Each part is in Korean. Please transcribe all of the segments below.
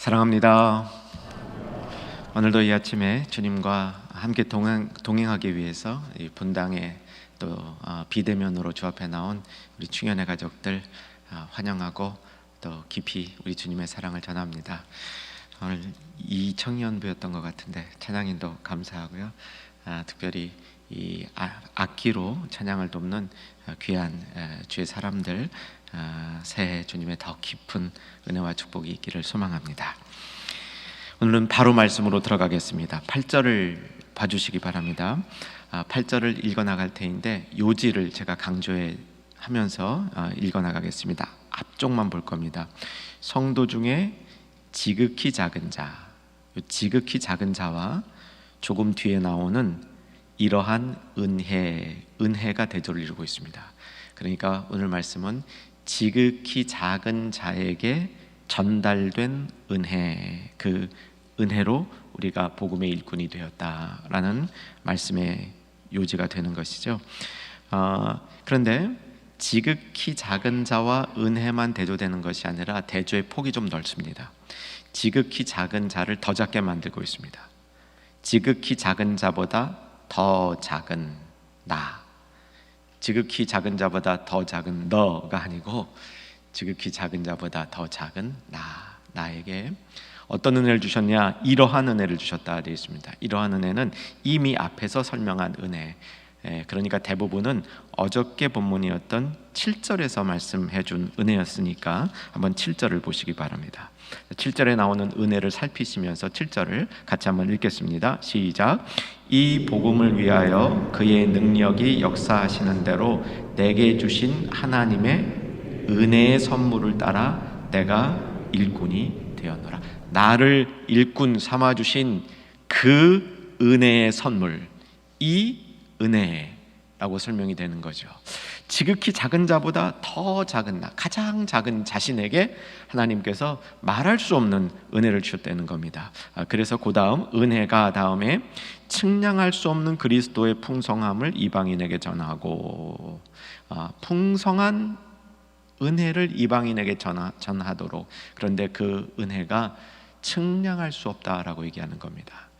사랑합니다. 오늘도 이 아침에 주님과 함께 동행, 동행하기 위해서 이 분당에 또 어, 비대면으로 주 앞에 나온 우리 충현의 가족들 어, 환영하고 또 깊이 우리 주님의 사랑을 전합니다. 오늘 이 청년부였던 것 같은데 찬양인도 감사하고요. 아, 특별히 이 아, 악기로 찬양을 돕는 어, 귀한 에, 주의 사람들 아, 새해 주님의 더 깊은 은혜와 축복이 있기를 소망합니다. 오늘은 바로 말씀으로 들어가겠습니다. 8절을 봐주시기 바랍니다. 아, 8절을 읽어 나갈 테인데 요지를 제가 강조해 하면서 아, 읽어 나가겠습니다. 앞쪽만 볼 겁니다. 성도 중에 지극히 작은 자, 요 지극히 작은 자와 조금 뒤에 나오는 이러한 은혜, 은혜가 대조를 이루고 있습니다. 그러니까 오늘 말씀은 지극히 작은 자에게 전달된 은혜, 그 은혜로 우리가 복음의 일꾼이 되었다라는 말씀의 요지가 되는 것이죠. 어, 그런데 지극히 작은 자와 은혜만 대조되는 것이 아니라 대조의 폭이 좀 넓습니다. 지극히 작은 자를 더 작게 만들고 있습니다. 지극히 작은 자보다 더 작은 나. 지극히 작은 자보다 더 작은 너가 아니고 지극히 작은 자보다 더 작은 나 나에게 어떤 은혜를 주셨냐 이러한 은혜를 주셨다 되어 있습니다. 이러한 은혜는 이미 앞에서 설명한 은혜. 예, 그러니까 대부분은 어저께 본문이었던 7절에서 말씀해 준 은혜였으니까 한번 7절을 보시기 바랍니다. 7절에 나오는 은혜를 살피시면서 7절을 같이 한번 읽겠습니다. 시작. 이 복음을 위하여 그의 능력이 역사하시는 대로 내게 주신 하나님의 은혜의 선물을 따라 내가 일꾼이 되었노라. 나를 일꾼 삼아 주신 그 은혜의 선물 이 은혜라고 설명이 되는 거죠. 지극히 작은 자보다 더 작은 나, 가장 작은 자신에게 하나님께서 말할 수 없는 은혜를 주셨다는 겁니다. 아, 그래서 그 다음 은혜가 다음에 측량할 수 없는 그리스도의 풍성함을 이방인에게 전하고 아, 풍성한 은혜를 이방인에게 전하, 전하도록 그런데 그 은혜가 측량할 수 없다라고 얘기하는 겁니다.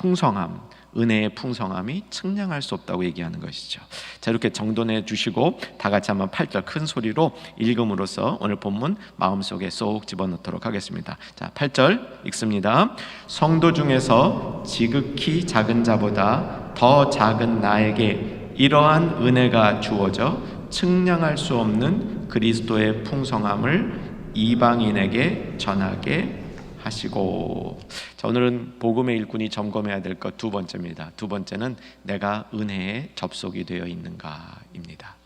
아, 풍성함, 은혜의 풍성함이 측량할 수 없다고 얘기하는 것이죠. 자 이렇게 정돈해 주시고 다 같이 한번 8절 큰 소리로 읽음으로써 오늘 본문 마음속에 쏙 집어넣도록 하겠습니다. 자 8절 읽습니다. 성도 중에서 지극히 작은 자보다 더 작은 나에게 이러한 은혜가 주어져 측량할 수 없는 그리스도의 풍성함을 이방인에게 전하게 하시고 자 오늘은 복음의 일꾼이 점검해야 될 것 두 번째입니다. 두 번째는 내가 은혜에 접속이 되어 있는가입니다.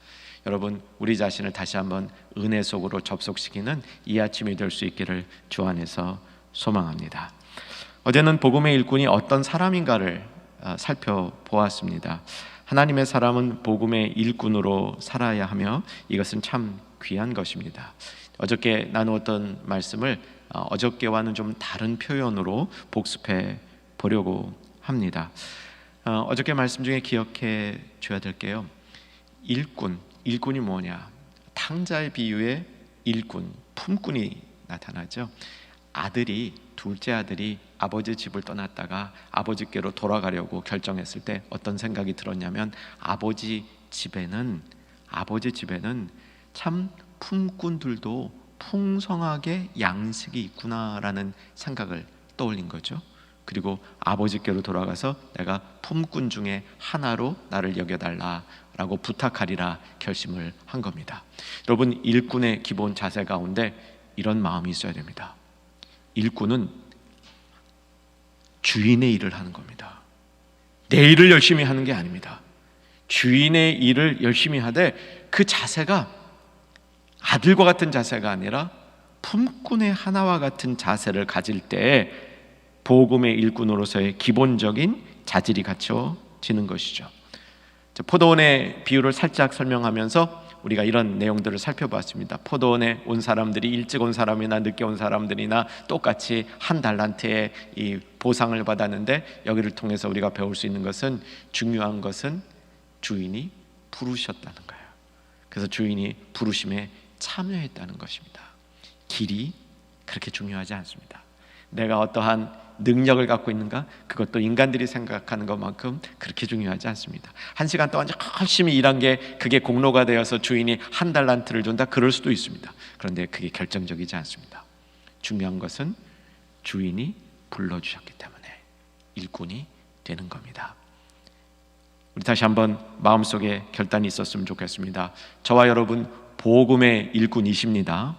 여러분 우리 자신을 다시 한번 은혜 속으로 접속시키는 이 아침이 될 수 있기를 주 안에서 소망합니다. 어제는 복음의 일꾼이 어떤 사람인가를 아, 살펴보았습니다. 하나님의 사람은 복음의 일꾼으로 살아야 하며 이것은 참 귀한 것입니다. 어저께 나누었던 말씀을 어, 어저께와는 좀 다른 표현으로 복습해 보려고 합니다. 어, 어저께 말씀 중에 기억해 줘야 될 게요. 일꾼, 일꾼이 뭐냐? 탕자의 비유에 일꾼, 품꾼이 나타나죠. 아들이 둘째 아들이 아버지 집을 떠났다가 아버지께로 돌아가려고 결정했을 때 어떤 생각이 들었냐면 아버지 집에는 아버지 집에는 참 품꾼들도 풍성하게 양식이 있구나라는 생각을 떠올린 거죠. 그리고 아버지께로 돌아가서 내가 품꾼 중에 하나로 나를 여겨달라라고 부탁하리라 결심을 한 겁니다. 여러분 일꾼의 기본 자세 가운데 이런 마음이 있어야 됩니다. 일꾼은 주인의 일을 하는 겁니다. 내 일을 열심히 하는 게 아닙니다. 주인의 일을 열심히 하되 그 자세가 아들과 같은 자세가 아니라 품꾼의 하나와 같은 자세를 가질 때 복음의 일꾼으로서의 기본적인 자질이 갖춰지는 것이죠. 포도원의 비유를 살짝 설명하면서 우리가 이런 내용들을 살펴봤습니다. 포도원에 온 사람들이 일찍 온 사람이나 늦게 온 사람들이나 똑같이 한 달란트의 이 보상을 받았는데 여기를 통해서 우리가 배울 수 있는 것은 중요한 것은 주인이 부르셨다는 거예요. 그래서 주인이 부르심에 참여했다는 것입니다. 길이 그렇게 중요하지 않습니다. 내가 어떠한 능력을 갖고 있는가 그것도 인간들이 생각하는 것만큼 그렇게 중요하지 않습니다. 한 시간 동안 열심히 일한 게 그게 공로가 되어서 주인이 한 달란트를 준다 그럴 수도 있습니다. 그런데 그게 결정적이지 않습니다. 중요한 것은 주인이 불러주셨기 때문에 일꾼이 되는 겁니다. 우리 다시 한번 마음속에 결단이 있었으면 좋겠습니다. 저와 여러분 복음의 일꾼이십니다.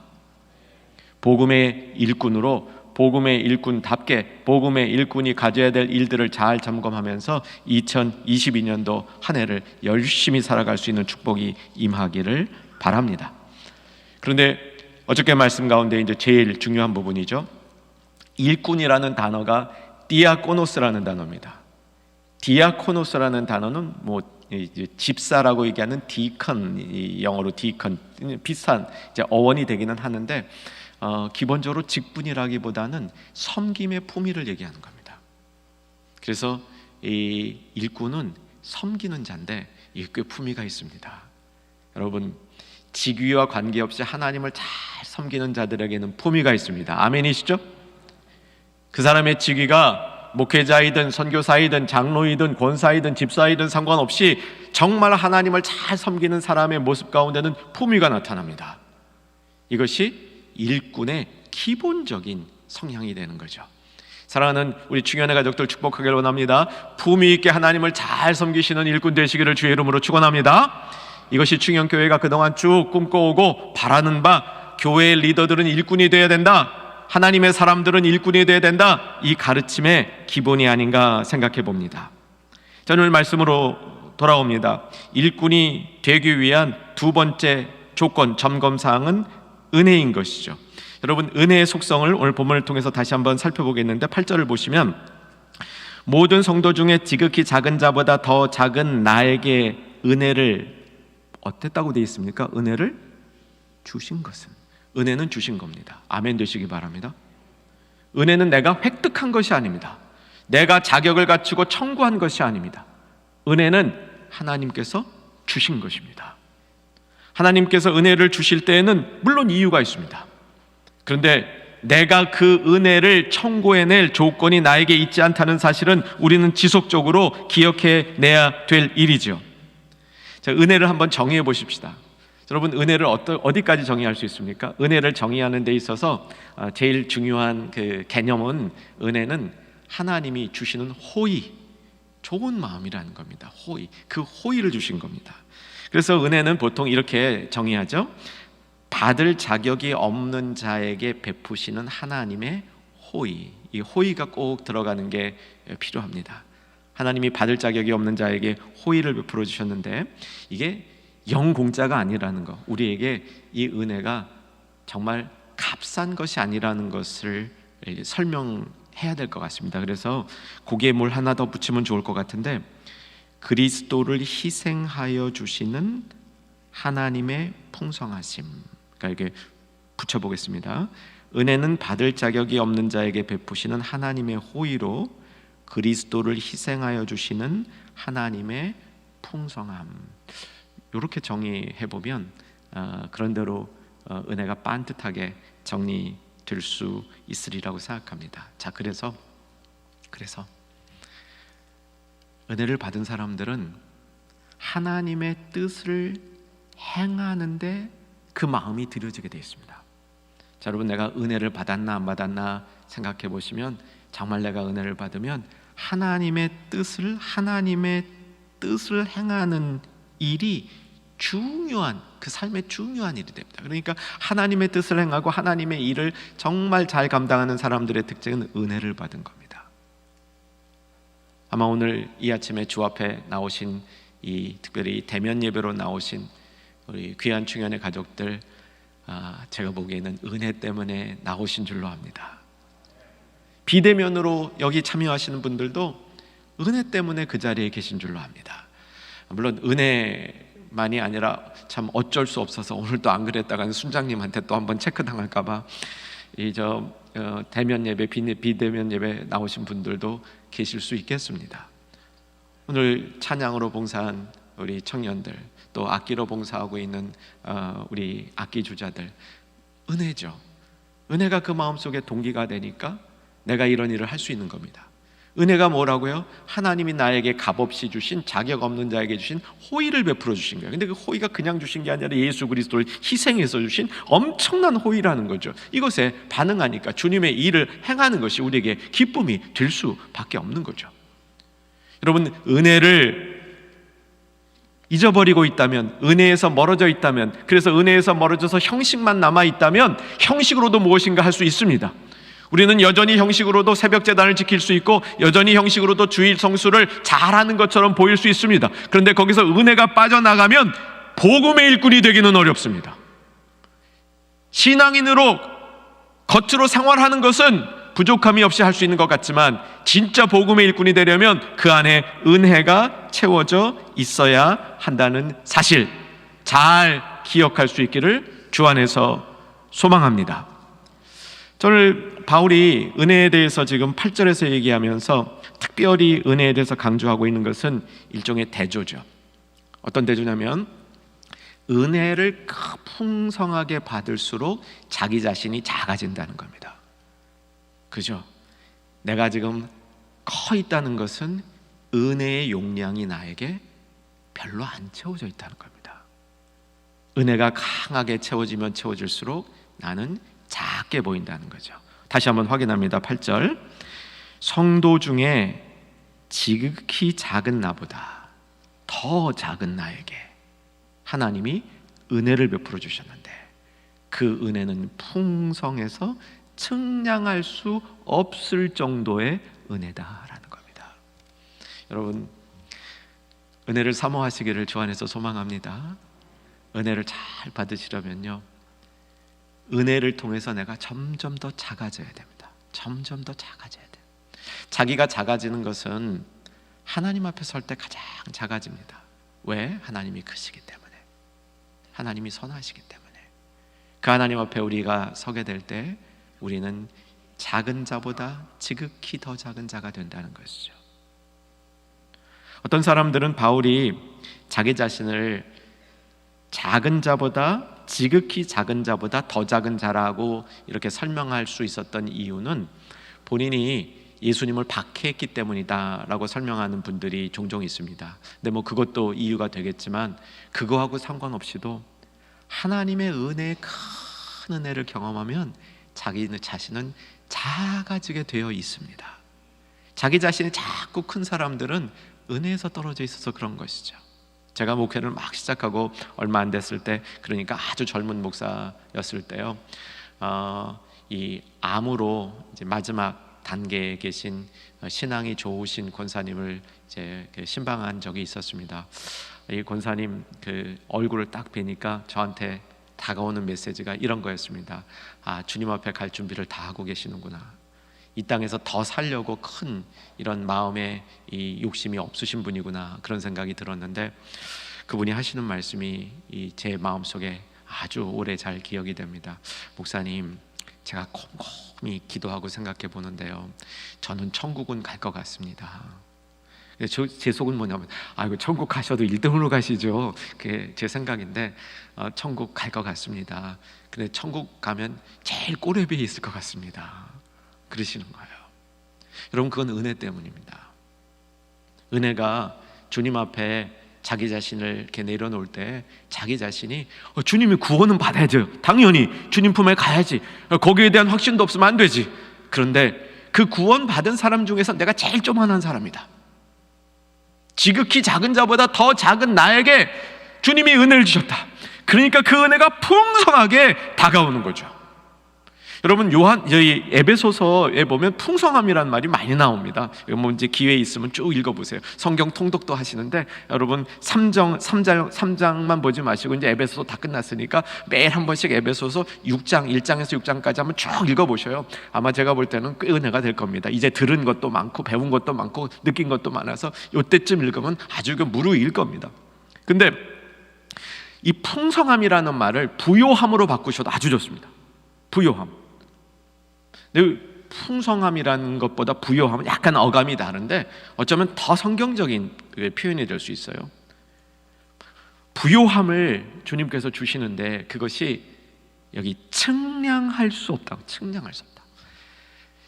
복음의 일꾼으로 복음의 일꾼답게 복음의 일꾼이 가져야 될 일들을 잘 점검하면서 2022년도 한 해를 열심히 살아갈 수 있는 축복이 임하기를 바랍니다. 그런데 어저께 말씀 가운데 이제 제일 중요한 부분이죠. 일꾼이라는 단어가 디아코노스라는 단어입니다. 디아코노스라는 단어는 뭐 집사라고 얘기하는 디컨 영어로 디컨 비슷한 어원이 되기는 하는데 어, 기본적으로 직분이라기보다는 섬김의 품위를 얘기하는 겁니다. 그래서 이 일꾼은 섬기는 자인데 이꽤 품위가 있습니다. 여러분 직위와 관계없이 하나님을 잘 섬기는 자들에게는 품위가 있습니다. 아멘이시죠? 그 사람의 직위가 목회자이든 선교사이든 장로이든 권사이든 집사이든 상관없이 정말 하나님을 잘 섬기는 사람의 모습 가운데는 품위가 나타납니다. 이것이 일꾼의 기본적인 성향이 되는 거죠. 사랑하는 우리 중연의 가족들 축복하기를 원합니다. 품위 있게 하나님을 잘 섬기시는 일꾼 되시기를 주의 이름으로 축원합니다. 이것이 중연 교회가 그동안 쭉 꿈꿔오고 바라는 바 교회의 리더들은 일꾼이 되어야 된다. 하나님의 사람들은 일꾼이 되어야 된다. 이 가르침의 기본이 아닌가 생각해 봅니다. 저는 말씀으로 돌아옵니다. 일꾼이 되기 위한 두 번째 조건 점검 사항은 은혜인 것이죠. 여러분 은혜의 속성을 오늘 본문을 통해서 다시 한번 살펴보겠는데 8절을 보시면 모든 성도 중에 지극히 작은 자보다 더 작은 나에게 은혜를 어땠다고 되어 있습니까? 은혜를 주신 것은 은혜는 주신 겁니다. 아멘 되시기 바랍니다. 은혜는 내가 획득한 것이 아닙니다. 내가 자격을 갖추고 청구한 것이 아닙니다. 은혜는 하나님께서 주신 것입니다. 하나님께서 은혜를 주실 때에는 물론 이유가 있습니다. 그런데 내가 그 은혜를 청구해낼 조건이 나에게 있지 않다는 사실은 우리는 지속적으로 기억해 내야 될 일이죠. 자, 은혜를 한번 정의해 보십시다. 여러분 은혜를 어디까지 정의할 수 있습니까? 은혜를 정의하는 데 있어서 어, 제일 중요한 그 개념은 은혜는 하나님이 주시는 호의, 좋은 마음이라는 겁니다. 호의, 그 호의를 주신 겁니다. 그래서 은혜는 보통 이렇게 정의하죠. 받을 자격이 없는 자에게 베푸시는 하나님의 호의. 이 호의가 꼭 들어가는 게 필요합니다. 하나님이 받을 자격이 없는 자에게 호의를 베풀어 주셨는데 이게 영 공짜가 아니라는 거. 우리에게 이 은혜가 정말 값싼 것이 아니라는 것을 설명해야 될 것 같습니다. 그래서 고기에 물 하나 더 붙이면 좋을 것 같은데 그리스도를 희생하여 주시는 하나님의 풍성하심. 그러니까 이게 붙여보겠습니다. 은혜는 받을 자격이 없는 자에게 베푸시는 하나님의 호의로 그리스도를 희생하여 주시는 하나님의 풍성함. 이렇게 정의해 보면 어, 그런 대로 어, 은혜가 반듯하게 정리될 수 있으리라고 생각합니다. 자, 그래서 그래서 은혜를 받은 사람들은 하나님의 뜻을 행하는데 그 마음이 들여지게 되어 있습니다. 자, 여러분 내가 은혜를 받았나 안 받았나 생각해 보시면 정말 내가 은혜를 받으면 하나님의 뜻을 하나님의 뜻을 행하는 일이 중요한 그 삶의 중요한 일이 됩니다. 그러니까 하나님의 뜻을 행하고 하나님의 일을 정말 잘 감당하는 사람들의 특징은 은혜를 받은 겁니다. 아마 오늘 이 아침에 주 앞에 나오신 이 특별히 대면 예배로 나오신 우리 귀한 충현의 가족들 아, 제가 보기에는 은혜 때문에 나오신 줄로 압니다. 비대면으로 여기 참여하시는 분들도 은혜 때문에 그 자리에 계신 줄로 압니다. 물론 은혜 만이 아니라 참 어쩔 수 없어서 오늘도 안 그랬다가는 순장님한테 또 한번 체크 당할까봐 이저 어, 대면 예배 비대면 예배 나오신 분들도 계실 수 있겠습니다. 오늘 찬양으로 봉사한 우리 청년들 또 악기로 봉사하고 있는 어, 우리 악기 주자들 은혜죠. 은혜가 그 마음 속에 동기가 되니까 내가 이런 일을 할 수 있는 겁니다. 은혜가 뭐라고요? 하나님이 나에게 값없이 주신 자격 없는 자에게 주신 호의를 베풀어 주신 거예요. 근데 그 호의가 그냥 주신 게 아니라 예수 그리스도를 희생해서 주신 엄청난 호의라는 거죠. 이것에 반응하니까 주님의 일을 행하는 것이 우리에게 기쁨이 될 수밖에 없는 거죠. 여러분 은혜를 잊어버리고 있다면 은혜에서 멀어져 있다면 그래서 은혜에서 멀어져서 형식만 남아 있다면 형식으로도 무엇인가 할 수 있습니다. 우리는 여전히 형식으로도 새벽 재단을 지킬 수 있고 여전히 형식으로도 주일 성수를 잘하는 것처럼 보일 수 있습니다. 그런데 거기서 은혜가 빠져나가면 복음의 일꾼이 되기는 어렵습니다. 신앙인으로 겉으로 생활하는 것은 부족함이 없이 할 수 있는 것 같지만 진짜 복음의 일꾼이 되려면 그 안에 은혜가 채워져 있어야 한다는 사실 잘 기억할 수 있기를 주 안에서 소망합니다. 저를 바울이 은혜에 대해서 지금 8절에서 얘기하면서 특별히 은혜에 대해서 강조하고 있는 것은 일종의 대조죠. 어떤 대조냐면 은혜를 풍성하게 받을수록 자기 자신이 작아진다는 겁니다. 그죠? 내가 지금 커 있다는 것은 은혜의 용량이 나에게 별로 안 채워져 있다는 겁니다. 은혜가 강하게 채워지면 채워질수록 나는 작게 보인다는 거죠. 다시 한번 확인합니다. 8절. 성도 중에 지극히 작은 나보다 더 작은 나에게 하나님이 은혜를 베풀어 주셨는데 그 은혜는 풍성해서 측량할 수 없을 정도의 은혜다라는 겁니다. 여러분 은혜를 사모하시기를 주 안에서 소망합니다. 은혜를 잘 받으시려면요. 은혜를 통해서 내가 점점 더 작아져야 됩니다. 점점 더 작아져야 돼요. 자기가 작아지는 것은 하나님 앞에 설 때 가장 작아집니다. 왜? 하나님이 크시기 때문에. 하나님이 선하시기 때문에. 그 하나님 앞에 우리가 서게 될 때 우리는 작은 자보다 지극히 더 작은 자가 된다는 것이죠. 어떤 사람들은 바울이 자기 자신을 작은 자보다 지극히 작은 자보다 더 작은 자라고 이렇게 설명할 수 있었던 이유는 본인이 예수님을 박해했기 때문이다라고 설명하는 분들이 종종 있습니다. 근데 뭐 그것도 이유가 되겠지만 그거하고 상관없이도 하나님의 은혜의 큰 은혜를 경험하면 자기 자신은 작아지게 되어 있습니다. 자기 자신이 자꾸 큰 사람들은 은혜에서 떨어져 있어서 그런 것이죠. 제가 목회를 막 시작하고 얼마 안 됐을 때, 그러니까 아주 젊은 목사였을 때요. 어, 이 암으로 이제 마지막 단계에 계신 신앙이 좋으신 권사님을 이제 그 신방한 적이 있었습니다. 이 권사님 그 얼굴을 딱 뵈니까 저한테 다가오는 메시지가 이런 거였습니다. 아 주님 앞에 갈 준비를 다 하고 계시는구나. 이 땅에서 더 살려고 큰 이런 마음의 이 욕심이 없으신 분이구나 그런 생각이 들었는데 그분이 하시는 말씀이 이 제 마음 속에 아주 오래 잘 기억이 됩니다. 목사님, 제가 곰곰이 기도하고 생각해 보는데요. 저는 천국은 갈 것 같습니다. 저, 제 속은 뭐냐면 아이고 천국 가셔도 1등으로 가시죠. 그게 제 생각인데 어, 천국 갈 것 같습니다. 근데 천국 가면 제일 꼬레비에 있을 것 같습니다. 그러시는 거예요. 여러분 그건 은혜 때문입니다. 은혜가 주님 앞에 자기 자신을 이렇게 내려놓을 때 자기 자신이 어, 주님이 구원은 받아야죠. 당연히 주님 품에 가야지. 어, 거기에 대한 확신도 없으면 안 되지. 그런데 그 구원 받은 사람 중에서 내가 제일 조만한 사람이다. 지극히 작은 자보다 더 작은 나에게 주님이 은혜를 주셨다. 그러니까 그 은혜가 풍성하게 다가오는 거죠. 여러분 요한 저희 에베소서에 보면 풍성함이라는 말이 많이 나옵니다. 이거 뭐 이제 기회 있으면 쭉 읽어 보세요. 성경 통독도 하시는데 여러분 3장 3장 3장만 보지 마시고 이제 에베소서 다 끝났으니까 매일 한 번씩 에베소서 6장 1장에서 6장까지 한번 쭉 읽어 보셔요. 아마 제가 볼 때는 꽤 은혜가 될 겁니다. 이제 들은 것도 많고 배운 것도 많고 느낀 것도 많아서 요때쯤 읽으면 아주 그 무르익을 겁니다. 근데 이 풍성함이라는 말을 부요함으로 바꾸셔도 아주 좋습니다. 부요함. 풍성함이라는 것보다 부요함은 약간 어감이 다른데 어쩌면 더 성경적인 표현이 될 수 있어요. 부요함을 주님께서 주시는데 그것이 여기 측량할 수 없다고 측량할 수 없다.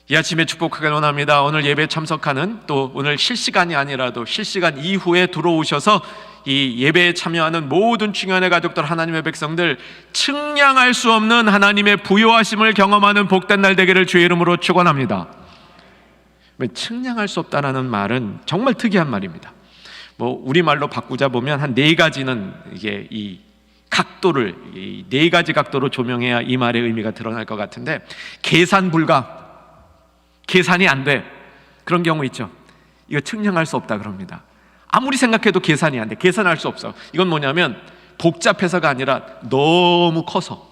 이 아침에 축복하길 원합니다. 오늘 예배 참석하는 또 오늘 실시간이 아니라도 실시간 이후에 들어오셔서 이 예배에 참여하는 모든 중요한 가족들 하나님의 백성들 측량할 수 없는 하나님의 부요하심을 경험하는 복된 날 되기를 주의 이름으로 축원합니다. 왜 측량할 수 없다라는 말은 정말 특이한 말입니다. 뭐 우리 말로 바꾸자 보면 한 네 가지는 이게 이 각도를 이 네 가지 각도로 조명해야 이 말의 의미가 드러날 것 같은데 계산 불가 계산이 안 돼. 그런 경우 있죠. 이거 측량할 수 없다 그럽니다. 아무리 생각해도 계산이 안 돼. 계산할 수 없어. 이건 뭐냐면 복잡해서가 아니라 너무 커서.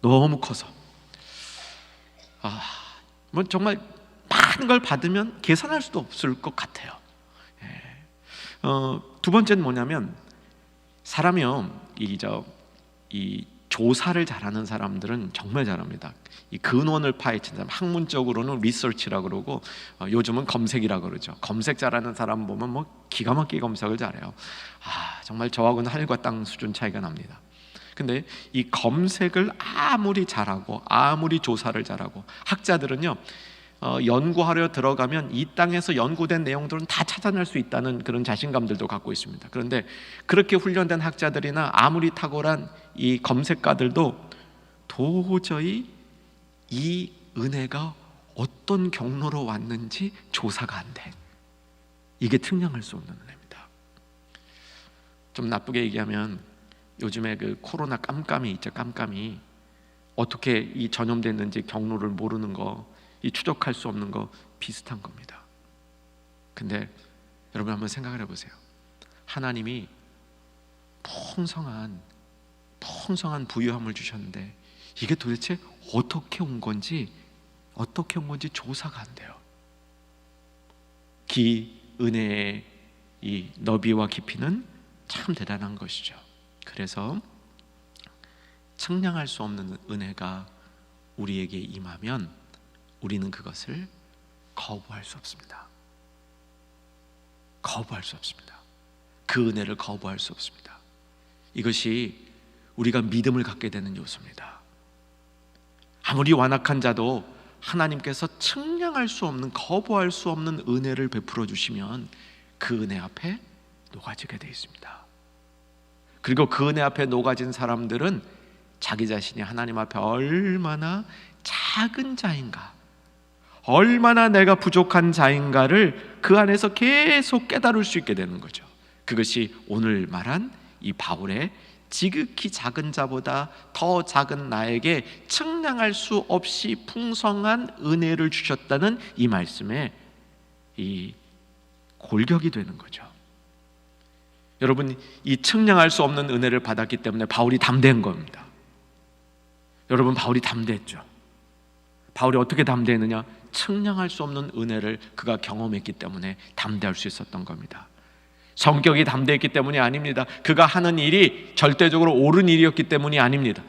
너무 커서. 아, 뭐 정말 많은 걸 받으면 계산할 수도 없을 것 같아요. 예. 어, 두 번째는 뭐냐면 사람이요. 이저 이 조사를 잘하는 사람들은 정말 잘합니다. 이 근원을 파헤친 사람, 학문적으로는 리서치라 그러고 어, 요즘은 검색이라 그러죠. 검색 잘하는 사람 보면 뭐 기가 막히게 검색을 잘해요. 아 정말 저하고는 하늘과 땅 수준 차이가 납니다. 근데 이 검색을 아무리 잘하고 아무리 조사를 잘하고 학자들은요 어, 연구하려 들어가면 이 땅에서 연구된 내용들은 다 찾아낼 수 있다는 그런 자신감들도 갖고 있습니다. 그런데 그렇게 훈련된 학자들이나 아무리 탁월한 이 검색가들도 도저히 이 은혜가 어떤 경로로 왔는지 조사가 안 돼. 이게 측량할 수 없는 은혜입니다. 좀 나쁘게 얘기하면 요즘에 그 코로나 깜깜이 있죠. 깜깜이 어떻게 이 전염됐는지 경로를 모르는 거, 이 추적할 수 없는 거 비슷한 겁니다. 근데 여러분 한번 생각을 해보세요. 하나님이 풍성한 풍성한 부유함을 주셨는데 이게 도대체 어떻게 온 건지 어떻게 온 건지 조사가 안 돼요. 기 은혜의 이 너비와 깊이는 참 대단한 것이죠. 그래서 측량할 수 없는 은혜가 우리에게 임하면 우리는 그것을 거부할 수 없습니다. 거부할 수 없습니다. 그 은혜를 거부할 수 없습니다. 이것이 우리가 믿음을 갖게 되는 요소입니다. 아무리 완악한 자도 하나님께서 측량할 수 없는 거부할 수 없는 은혜를 베풀어 주시면 그 은혜 앞에 녹아지게 되어 있습니다. 그리고 그 은혜 앞에 녹아진 사람들은 자기 자신이 하나님 앞에 얼마나 작은 자인가, 얼마나 내가 부족한 자인가를 그 안에서 계속 깨달을 수 있게 되는 거죠. 그것이 오늘 말한 이 바울의 지극히 작은 자보다 더 작은 나에게 측량할 수 없이 풍성한 은혜를 주셨다는 이 말씀에 이 골격이 되는 거죠. 여러분 이 측량할 수 없는 은혜를 받았기 때문에 바울이 담대한 겁니다. 여러분 바울이 담대했죠. 바울이 어떻게 담대했느냐? 측량할 수 없는 은혜를 그가 경험했기 때문에 담대할 수 있었던 겁니다. 성격이 담대했기 때문이 아닙니다. 그가 하는 일이 절대적으로 옳은 일이었기 때문이 아닙니다.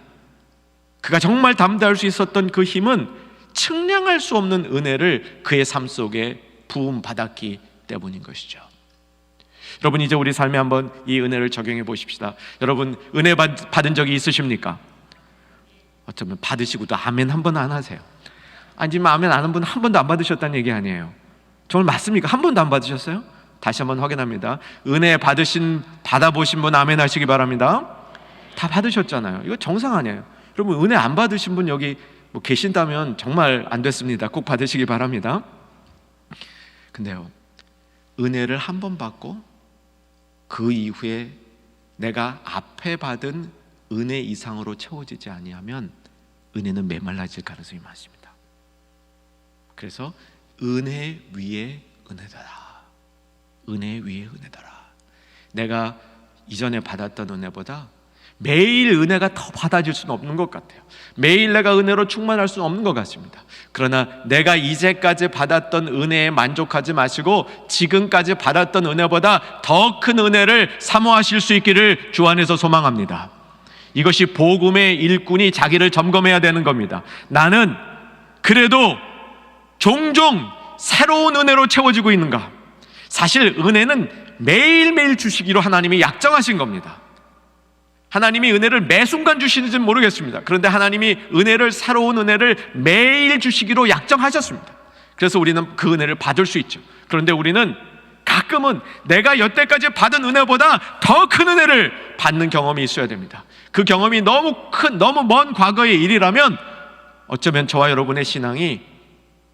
그가 정말 담대할 수 있었던 그 힘은 측량할 수 없는 은혜를 그의 삶 속에 부음 받았기 때문인 것이죠. 여러분 이제 우리 삶에 한번 이 은혜를 적용해 보십시다. 여러분 은혜 받, 받은 적이 있으십니까? 어쩌면 받으시고도 아멘 한 번 안 하세요. 아니면 아멘 안 한 분 한 번도 안 받으셨다는 얘기 아니에요. 정말 맞습니까? 한 번도 안 받으셨어요? 다시 한번 확인합니다. 은혜 받으신 받아보신 분 아멘 하시기 바랍니다. 다 받으셨잖아요. 이거 정상 아니에요. 여러분 은혜 안 받으신 분 여기 뭐 계신다면 정말 안 됐습니다. 꼭 받으시기 바랍니다. 근데요. 은혜를 한 번 받고 그 이후에 내가 앞에 받은 은혜 이상으로 채워지지 아니하면 은혜는 메말라질 가능성이 많습니다. 그래서 은혜 위에 은혜더라. 은혜 위에 은혜더라. 내가 이전에 받았던 은혜보다 매일 은혜가 더 받아질 수는 없는 것 같아요. 매일 내가 은혜로 충만할 수는 없는 것 같습니다. 그러나 내가 이제까지 받았던 은혜에 만족하지 마시고 지금까지 받았던 은혜보다 더 큰 은혜를 사모하실 수 있기를 주 안에서 소망합니다. 이것이 복음의 일꾼이 자기를 점검해야 되는 겁니다. 나는 그래도 종종 새로운 은혜로 채워지고 있는가? 사실 은혜는 매일매일 주시기로 하나님이 약정하신 겁니다. 하나님이 은혜를 매 순간 주시는지는 모르겠습니다. 그런데 하나님이 은혜를 새로운 은혜를 매일 주시기로 약정하셨습니다. 그래서 우리는 그 은혜를 받을 수 있죠. 그런데 우리는 가끔은 내가 여태까지 받은 은혜보다 더 큰 은혜를 받는 경험이 있어야 됩니다. 그 경험이 너무 큰, 너무 먼 과거의 일이라면 어쩌면 저와 여러분의 신앙이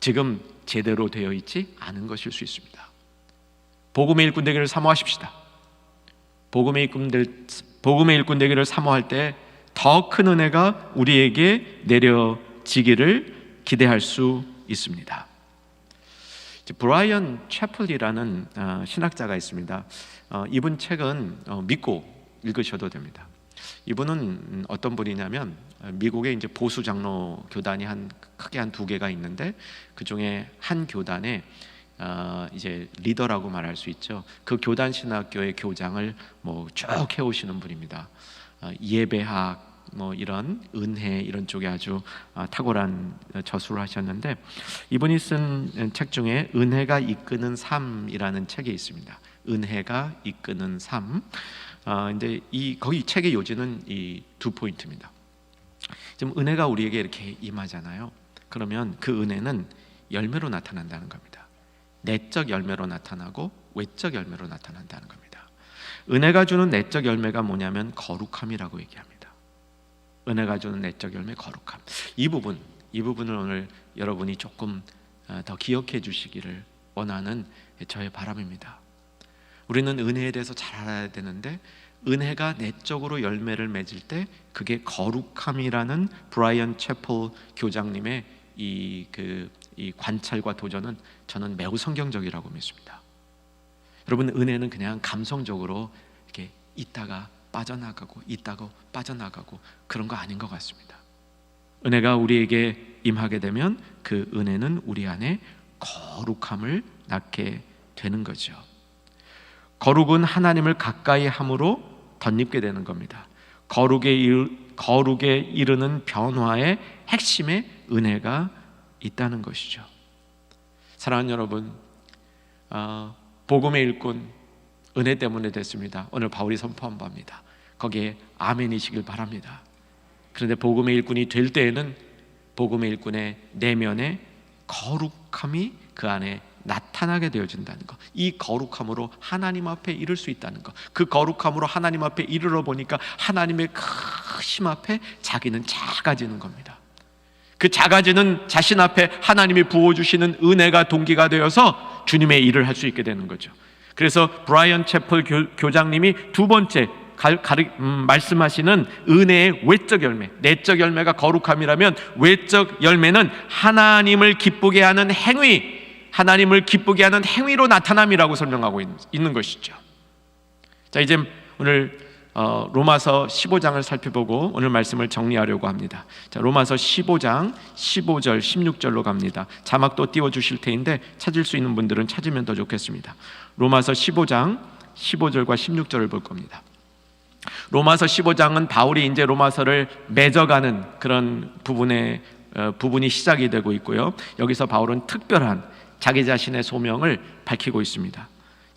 지금 제대로 되어 있지 않은 것일 수 있습니다. 복음의 일꾼 되기를 사모하십시다. 복음의 일꾼 될 복음의 일꾼 되기를 사모할 때 더 큰 은혜가 우리에게 내려지기를 기대할 수 있습니다. 브라이언 채플이라는 어, 신학자가 있습니다. 어, 이분 책은 어, 믿고 읽으셔도 됩니다. 이분은 음, 어떤 분이냐면 어, 미국의 이제 보수 장로 교단이 한 크게 한 두 개가 있는데 그 중에 한 교단에 어, 이제 리더라고 말할 수 있죠. 그 교단 신학교의 교장을 뭐 쭉 해오시는 분입니다. 어, 예배학 뭐 이런 은혜 이런 쪽에 아주 어, 탁월한 저술을 하셨는데 이분이 쓴 책 중에 은혜가 이끄는 삶이라는 책이 있습니다. 은혜가 이끄는 삶. 어, 근데 이 거기 책의 요지는 이 두 포인트입니다. 지금 은혜가 우리에게 이렇게 임하잖아요. 그러면 그 은혜는 열매로 나타난다는 겁니다. 내적 열매로 나타나고 외적 열매로 나타난다는 겁니다. 은혜가 주는 내적 열매가 뭐냐면 거룩함이라고 얘기합니다. 은혜가 주는 내적 열매 거룩함. 이 부분, 이 부분을 오늘 여러분이 조금 어, 더 기억해 주시기를 원하는 저의 바람입니다. 우리는 은혜에 대해서 잘 알아야 되는데 은혜가 내적으로 열매를 맺을 때 그게 거룩함이라는 브라이언 채플 교장님의 이 그 이 관찰과 도전은 저는 매우 성경적이라고 믿습니다. 여러분 은혜는 그냥 감성적으로 이렇게 있다가 빠져나가고 있다가 빠져나가고 그런 거 아닌 것 같습니다. 은혜가 우리에게 임하게 되면 그 은혜는 우리 안에 거룩함을 낳게 되는 거죠. 거룩은 하나님을 가까이 함으로 덧입게 되는 겁니다. 거룩에 일, 거룩에 이르는 변화의 핵심에 은혜가 있다는 것이죠. 사랑하는 여러분, 어, 복음의 일꾼 은혜 때문에 됐습니다. 오늘 바울이 선포한 바입니다. 거기에 아멘이시길 바랍니다. 그런데 복음의 일꾼이 될 때에는 복음의 일꾼의 내면에 거룩함이 그 안에 나타나게 되어진다는 것. 이 거룩함으로 하나님 앞에 이를 수 있다는 것. 그 거룩함으로 하나님 앞에 이르러 보니까 하나님의 크심 앞에 자기는 작아지는 겁니다. 그 작아지는 자신 앞에 하나님이 부어주시는 은혜가 동기가 되어서 주님의 일을 할 수 있게 되는 거죠. 그래서 브라이언 채플 교, 장님이 두 번째 가르, 음, 말씀하시는 은혜의 외적 열매, 내적 열매가 거룩함이라면 외적 열매는 하나님을 기쁘게 하는 행위, 하나님을 기쁘게 하는 행위로 나타남이라고 설명하고 있는, 것이죠. 자 이제 오늘 어, 로마서 15장을 살펴보고 오늘 말씀을 정리하려고 합니다. 자, 로마서 15장 15절 16절로 갑니다. 자막도 띄워 주실 테인데 찾을 수 있는 분들은 찾으면 더 좋겠습니다. 로마서 15장 15절과 16절을 볼 겁니다. 로마서 15장은 바울이 이제 로마서를 맺어가는 그런 부분의 어, 부분이 시작이 되고 있고요. 여기서 바울은 특별한 자기 자신의 소명을 밝히고 있습니다.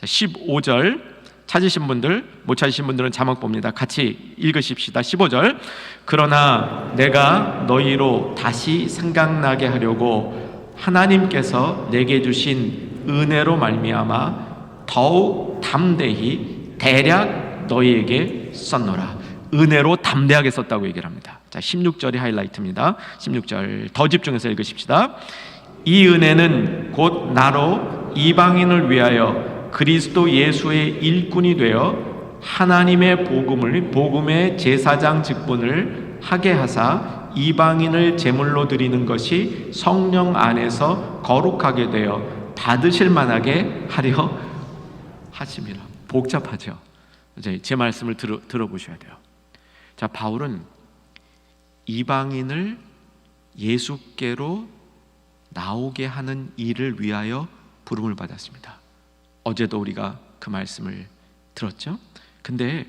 15절 찾으신 분들, 못 찾으신 분들은 자막 봅니다. 같이 읽으십시다. 15절. 그러나 내가 너희로 다시 생각나게 하려고 하나님께서 내게 주신 은혜로 말미암아 더욱 담대히 대략 너희에게 썼노라. 은혜로 담대하게 썼다고 얘기를 합니다. 자, 16절이 하이라이트입니다. 16절 더 집중해서 읽으십시다. 이 은혜는 곧 나로 이방인을 위하여 그리스도 예수의 일꾼이 되어 하나님의 복음을 복음의 제사장 직분을 하게 하사 이방인을 제물로 드리는 것이 성령 안에서 거룩하게 되어 받으실 만하게 하려 하심이라. 복잡하죠. 이제 제 말씀을 들어, 들어보셔야 돼요. 자, 바울은 이방인을 예수께로 나오게 하는 일을 위하여 부름을 받았습니다. 어제도 우리가 그 말씀을 들었죠. 근데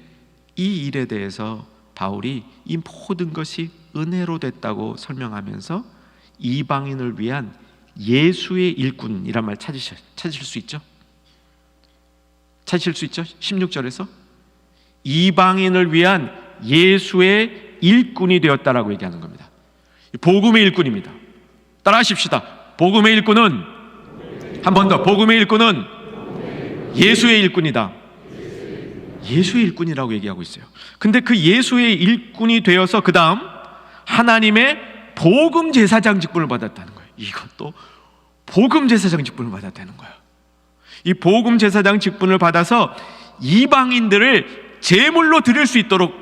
이 일에 대해서 바울이 이 모든 것이 은혜로 됐다고 설명하면서 이방인을 위한 예수의 일꾼이란 말 찾으실, 찾으실 수 있죠? 찾으실 수 있죠? 16절에서 이방인을 위한 예수의 일꾼이 되었다라고 얘기하는 겁니다. 복음의 일꾼입니다. 따라하십시다. 복음의 일꾼은 한 번 더 복음의 일꾼은 예수의 일꾼이다. 예수의 일꾼이라고 얘기하고 있어요. 근데 그 예수의 일꾼이 되어서 그 다음 하나님의 복음 제사장 직분을 받았다는 거예요. 이것도 복음 제사장 직분을 받았다는 거예요. 이 복음 제사장 직분을 받아서 이방인들을 제물로 드릴 수 있도록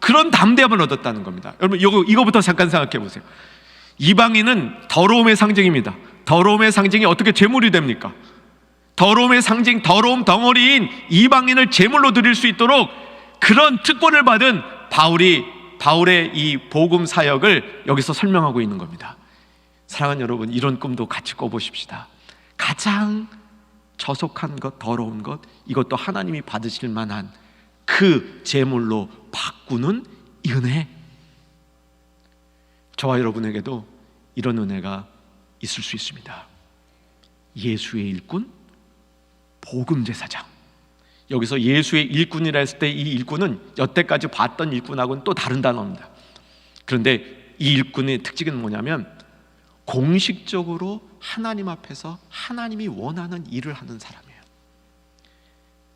그런 담대함을 얻었다는 겁니다. 여러분 이거 이거부터 잠깐 생각해 보세요. 이방인은 더러움의 상징입니다. 더러움의 상징이 어떻게 제물이 됩니까? 더러움의 상징, 더러움 덩어리인 이방인을 제물로 드릴 수 있도록 그런 특권을 받은 바울이 바울의 이 복음 사역을 여기서 설명하고 있는 겁니다. 사랑하는 여러분, 이런 꿈도 같이 꿔보십시다. 가장 저속한 것, 더러운 것, 이것도 하나님이 받으실 만한 그 제물로 바꾸는 은혜. 저와 여러분에게도 이런 은혜가 있을 수 있습니다. 예수의 일꾼, 복음 제사장. 여기서 예수의 일꾼이라 했을 때 이 일꾼은 여태까지 봤던 일꾼하고는 또 다른 단어입니다. 그런데 이 일꾼의 특징은 뭐냐면 공식적으로 하나님 앞에서 하나님이 원하는 일을 하는 사람이에요.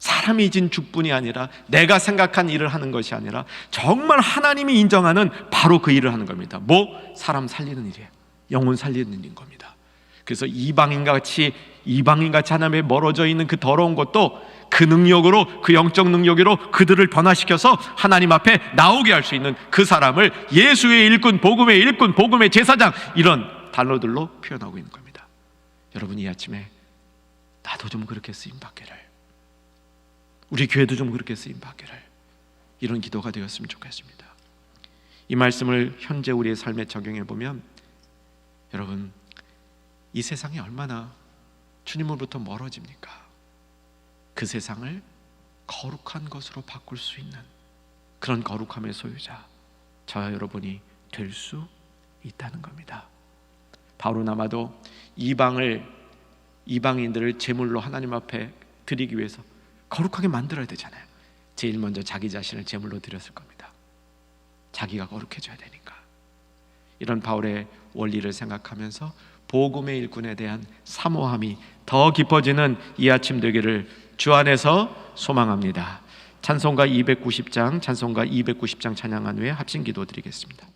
사람이 진 죽뿐이 아니라 내가 생각한 일을 하는 것이 아니라 정말 하나님이 인정하는 바로 그 일을 하는 겁니다. 뭐 사람 살리는 일이에요. 영혼 살리는 일인 겁니다. 그래서 이방인 같이 이방인 같이 하나님에 멀어져 있는 그 더러운 것도 그 능력으로 그 영적 능력으로 그들을 변화시켜서 하나님 앞에 나오게 할 수 있는 그 사람을 예수의 일꾼, 복음의 일꾼, 복음의 제사장 이런 단어들로 표현하고 있는 겁니다. 여러분 이 아침에 나도 좀 그렇게 쓰임 받기를 우리 교회도 좀 그렇게 쓰임 받기를 이런 기도가 되었으면 좋겠습니다. 이 말씀을 현재 우리의 삶에 적용해 보면 여러분 이 세상이 얼마나 주님으로부터 멀어집니까? 그 세상을 거룩한 것으로 바꿀 수 있는 그런 거룩함의 소유자 저와 여러분이 될 수 있다는 겁니다. 바울은 아마도 이방을 이방인들을 제물로 하나님 앞에 드리기 위해서 거룩하게 만들어야 되잖아요. 제일 먼저 자기 자신을 제물로 드렸을 겁니다. 자기가 거룩해져야 되니까. 이런 바울의 원리를 생각하면서 복음의 일꾼에 대한 사모함이 더 깊어지는 이 아침 되기를 주 안에서 소망합니다. 찬송가 290장, 찬송가 290장 찬양한 후에 합심 기도 드리겠습니다.